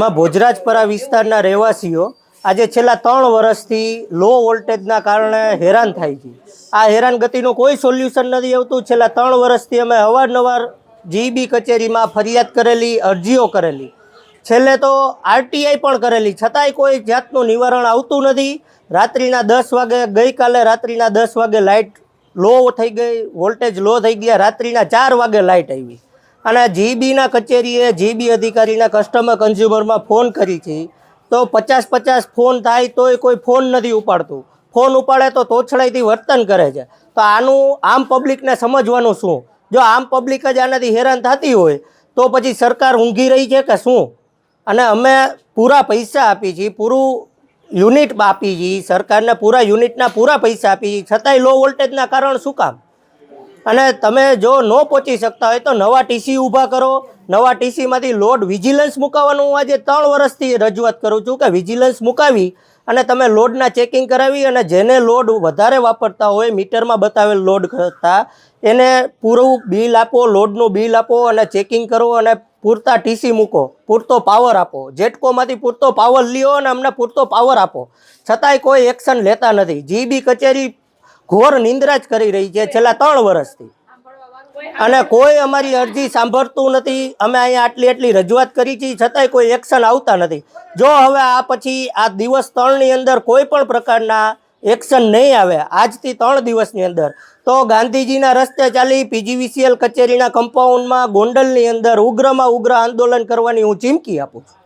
માં ભોજરાજપરા વિસ્તારના રહેવાસીઓ આજે છેલ્લા ત્રણ વર્ષથી લો વોલ્ટેજના કારણે હેરાન થાય છે. આ હેરાનગતિનું કોઈ સોલ્યુશન નથી આવતું. છેલ્લા ત્રણ વર્ષથી અમે અવારનવાર જીબી કચેરીમાં ફરિયાદ કરેલી, અરજીઓ કરેલી. છેલ્લે તો આરટીઆઈ પણ કરેલી. છતાંય કોઈ જાતનું નિવારણ આવતું નથી. રાત્રિના દસ વાગે, ગઈકાલે રાત્રિના દસ વાગે લાઇટ લો થઈ ગઈ વોલ્ટેજ લો થઈ ગયા, રાત્રિના ચાર વાગે લાઇટ આવી. અને જીબીના કચેરીએ જીબી અધિકારીના કસ્ટમર કન્ઝ્યુમરમાં ફોન કરી છે. તો પચાસ પચાસ ફોન થાય તોય કોઈ ફોન નથી ઉપાડતું. ફોન ઉપાડે તો તોછડાઈથી વર્તન કરે છે. તો આનું આમ પબ્લિકને સમજવાનું શું? જો આમ પબ્લિક જ આનાથી હેરાન થતી હોય, તો પછી સરકાર ઊંઘી રહી છે કે શું? અને અમે પૂરા પૈસા આપી છીએ, પૂરું યુનિટ આપી છીએ, સરકારને પૂરા યુનિટના પૂરા પૈસા આપી છીએ. છતાંય લો વોલ્ટેજના કારણ શું કામ? અને તમે જો ન પહોંચી શકતા હોય તો નવા ટીસી ઊભા કરો. નવા ટીસીમાંથી લોડ વિજિલન્સ મુકાવવાનું હું આજે ત્રણ વર્ષથી રજૂઆત કરું છું કે વિજિલન્સ મુકાવી અને તમે લોડના ચેકિંગ કરાવી અને જેને લોડ વધારે વાપરતા હોય મીટરમાં બતાવેલ લોડ કરતાં એને પૂરું બિલ આપો, લોડનું બિલ આપો અને ચેકિંગ કરો અને પૂરતા ટીસી મૂકો. પૂરતો પાવર આપો. જેટકોમાંથી પૂરતો પાવર લ્યો અને અમને પૂરતો પાવર આપો. છતાંય કોઈ એક્શન લેતા નથી. જીબી કચેરી ઘોર નિંદ્રા જ કરી રહી છે છેલ્લા ત્રણ વર્ષથી. અને કોઈ અમારી અરજી સાંભળતું નથી. અમે અહીંયા આટલી આટલી રજૂઆત કરી છે છતાંય કોઈ એક્શન આવતા નથી. જો હવે આ પછી આ દિવસ ત્રણની અંદર કોઈ પણ પ્રકારના એક્શન નહીં આવે આજથી ત્રણ દિવસની અંદર તો ગાંધીજીના રસ્તે ચાલી પીજીવીસીએલ કચેરીના કમ્પાઉન્ડમાં ગોંડલની અંદર ઉગ્રમાં ઉગ્ર આંદોલન કરવાની હું ચીમકી આપું છું.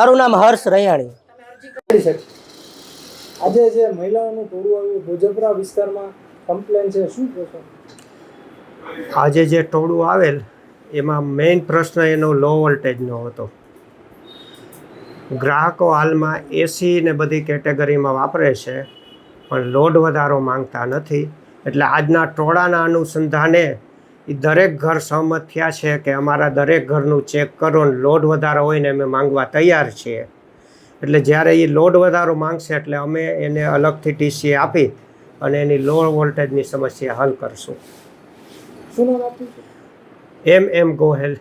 મારું નામ હર્ષ રૈયાણી. આજે જે મહિલાઓનું ટોળું આવ્યું, ભોજપરા વિસ્તારમાં કમ્પ્લેન છે, શું કહેશો? આજે જે ટોળું આવેલ, એમાં મેઇન પ્રશ્ન એનો લો વોલ્ટેજનો હતો. ગ્રાહકો હાલમાં એસી ને બધી કેટેગરીમાં વાપરે છે, પણ લોડ વધારો માંગતા નથી. એટલે આજના ટોળાના અનુસંધાને એ દરેક ઘર સહમત થયા છે કે અમારા દરેક ઘરનું ચેક કરો લોડ વધારો હોય ને અમે માંગવા તૈયાર છીએ. એટલે જ્યારે એ લોડ વધારો માંગશે એટલે અમે એને અલગથી ટીસી આપી અને એની લો વોલ્ટેજની સમસ્યા હલ કરશું. એમ એમ ગોહેલ